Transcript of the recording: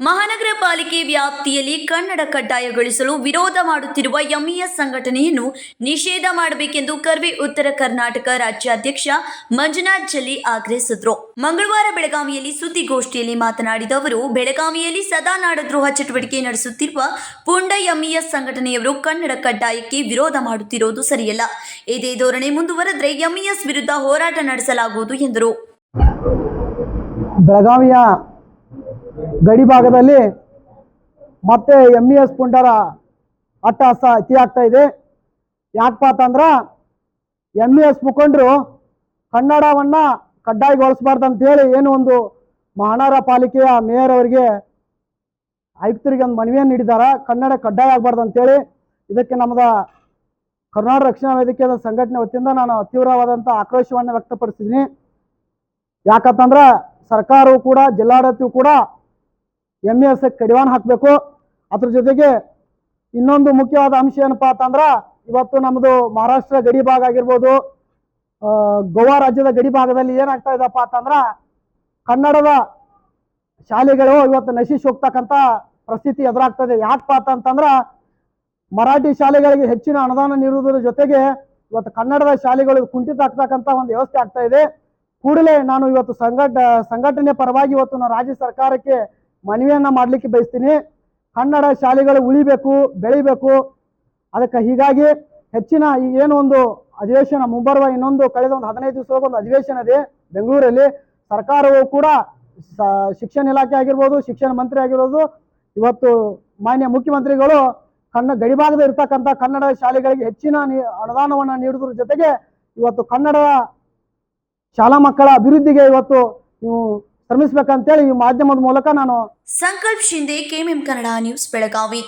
ಮಹಾನಗರ ಪಾಲಿಕೆ ವ್ಯಾಪ್ತಿಯಲ್ಲಿ ಕನ್ನಡ ಕಡ್ಡಾಯಗೊಳಿಸಲು ವಿರೋಧ ಮಾಡುತ್ತಿರುವ ಎಂಇಎಸ್ ಸಂಘಟನೆಯನ್ನು ನಿಷೇಧ ಮಾಡಬೇಕೆಂದು ಕರ್ವೆ ಉತ್ತರ ಕರ್ನಾಟಕ ರಾಜ್ಯಾಧ್ಯಕ್ಷ ಮಂಜುನಾಥ್ ಜಲ್ಲಿ ಆಗ್ರಹಿಸಿದ್ರು. ಮಂಗಳವಾರ ಬೆಳಗಾವಿಯಲ್ಲಿ ಸುದ್ದಿಗೋಷ್ಠಿಯಲ್ಲಿ ಮಾತನಾಡಿದ ಅವರು, ಬೆಳಗಾವಿಯಲ್ಲಿ ಸದಾ ನಾಡದ್ರೋಹ ಚಟುವಟಿಕೆ ನಡೆಸುತ್ತಿರುವ ಪುಂಡ ಎಂಇಎಸ್ ಸಂಘಟನೆಯವರು ಕನ್ನಡ ಕಡ್ಡಾಯಕ್ಕೆ ವಿರೋಧ ಮಾಡುತ್ತಿರುವುದು ಸರಿಯಲ್ಲ. ಇದೇ ಧೋರಣೆ ಮುಂದುವರೆದ್ರೆ ಎಂಇಎಸ್ ವಿರುದ್ಧ ಹೋರಾಟ ನಡೆಸಲಾಗುವುದು ಎಂದರು. ಬೆಳಗಾವಿಯ ಗಡಿ ಭಾಗದಲ್ಲಿ ಮತ್ತೆ ಎಂ ಇ ಎಸ್ ಪುಂಡರ ಅಟ್ಟಹಾಸ ಅತಿ ಆಗ್ತಾ ಇದೆ. ಯಾಕಪ್ಪ ಅಂತಂದ್ರೆ ಎಂ ಇ ಎಸ್ ಮುಖಂಡರು ಕನ್ನಡವನ್ನು ಕಡ್ಡಾಯಗೊಳಿಸಬಾರ್ದು ಅಂತೇಳಿ ಏನು ಒಂದು ಮಹಾನಗರ ಪಾಲಿಕೆಯ ಮೇಯರ್ ಅವರಿಗೆ ಆಯುಕ್ತರಿಗೆ ಒಂದು ಮನವಿಯನ್ನು ನೀಡಿದ್ದಾರೆ ಕನ್ನಡ ಕಡ್ಡಾಯ ಆಗಬಾರ್ದು ಅಂತೇಳಿ ಇದಕ್ಕೆ ನಮ್ಮದ ಕರ್ನಾಟಕ ರಕ್ಷಣಾ ವೇದಿಕೆಯ ಸಂಘಟನೆ ವತಿಯಿಂದ ನಾನು ತೀವ್ರವಾದಂಥ ಆಕ್ರೋಶವನ್ನು ವ್ಯಕ್ತಪಡಿಸಿದ್ದೀನಿ. ಯಾಕಂತಂದ್ರೆ ಸರ್ಕಾರವು ಕೂಡ, ಜಿಲ್ಲಾಡಳಿತವು ಕೂಡ ಎಂ ಎಸ್ ಕಡಿವಾಣ ಹಾಕಬೇಕು. ಅದ್ರ ಜೊತೆಗೆ ಇನ್ನೊಂದು ಮುಖ್ಯವಾದ ಅಂಶ ಏನಪ್ಪ ಅಂತಂದ್ರೆ ಇವತ್ತು ನಮ್ಮದು ಮಹಾರಾಷ್ಟ್ರ ಗಡಿ ಭಾಗ ಆಗಿರ್ಬೋದು ಗೋವಾ ರಾಜ್ಯದ ಗಡಿ ಭಾಗದಲ್ಲಿ ಏನಾಗ್ತಾ ಇದಪ್ಪ ಅಂತಂದ್ರೆ ಕನ್ನಡದ ಶಾಲೆಗಳು ಇವತ್ತು ನಶಿಸಿ ಹೋಗ್ತಕ್ಕಂಥ ಪರಿಸ್ಥಿತಿ ಎದುರಾಗ್ತದೆ. ಯಾಕಪ್ಪ ಅಂತಂದ್ರೆ ಮರಾಠಿ ಶಾಲೆಗಳಿಗೆ ಹೆಚ್ಚಿನ ಅನುದಾನ ನೀಡುವುದರ ಜೊತೆಗೆ ಇವತ್ತು ಕನ್ನಡದ ಶಾಲೆಗಳು ಕುಂಠಿತ ಆಗ್ತಕ್ಕಂಥ ಒಂದು ವ್ಯವಸ್ಥೆ ಆಗ್ತಾ ಇದೆ. ಕೂಡಲೇ ನಾನು ಇವತ್ತು ಸಂಘಟ, ಸಂಘಟನೆ ಪರವಾಗಿ ಇವತ್ತು ನಾನು ರಾಜ್ಯ ಸರ್ಕಾರಕ್ಕೆ ಮನವಿಯನ್ನ ಮಾಡಲಿಕ್ಕೆ ಬಯಸ್ತೀನಿ. ಕನ್ನಡ ಶಾಲೆಗಳು ಉಳಿಬೇಕು, ಬೆಳಿಬೇಕು. ಅದಕ್ಕೆ ಹೀಗಾಗಿ ಹೆಚ್ಚಿನ ಏನು ಒಂದು ಅಧಿವೇಶನ ಮುಂಬರುವ ಇನ್ನೊಂದು ಕಳೆದ ಒಂದು ಹದಿನೈದು ದಿವಸ ಒಂದು ಅಧಿವೇಶನ ಇದೆ ಬೆಂಗಳೂರಲ್ಲಿ. ಸರ್ಕಾರವು ಕೂಡ ಶಿಕ್ಷಣ ಇಲಾಖೆ ಆಗಿರ್ಬೋದು, ಶಿಕ್ಷಣ ಮಂತ್ರಿ ಆಗಿರ್ಬೋದು, ಇವತ್ತು ಮಾನ್ಯ ಮುಖ್ಯಮಂತ್ರಿಗಳು ಕನ್ನಡ ಗಡಿಭಾಗದ ಇರ್ತಕ್ಕಂಥ ಕನ್ನಡ ಶಾಲೆಗಳಿಗೆ ಹೆಚ್ಚಿನ ಅನುದಾನವನ್ನು ನೀಡುವುದ್ರ ಜೊತೆಗೆ ಇವತ್ತು ಕನ್ನಡ ಶಾಲಾ ಮಕ್ಕಳ ಅಭಿವೃದ್ಧಿಗೆ ಇವತ್ತು ನೀವು ಶ್ರಮಿಸ್ಬೇಕಂತೇಳಿ ಈ ಮಾಧ್ಯಮದ ಮೂಲಕ ನಾನು ಸಂಕಲ್ಪ್ ಶಿಂದೆ ಕೆಎಂಎಂ ಕನ್ನಡ ನ್ಯೂಸ್ ಬೆಳಗಾವಿ.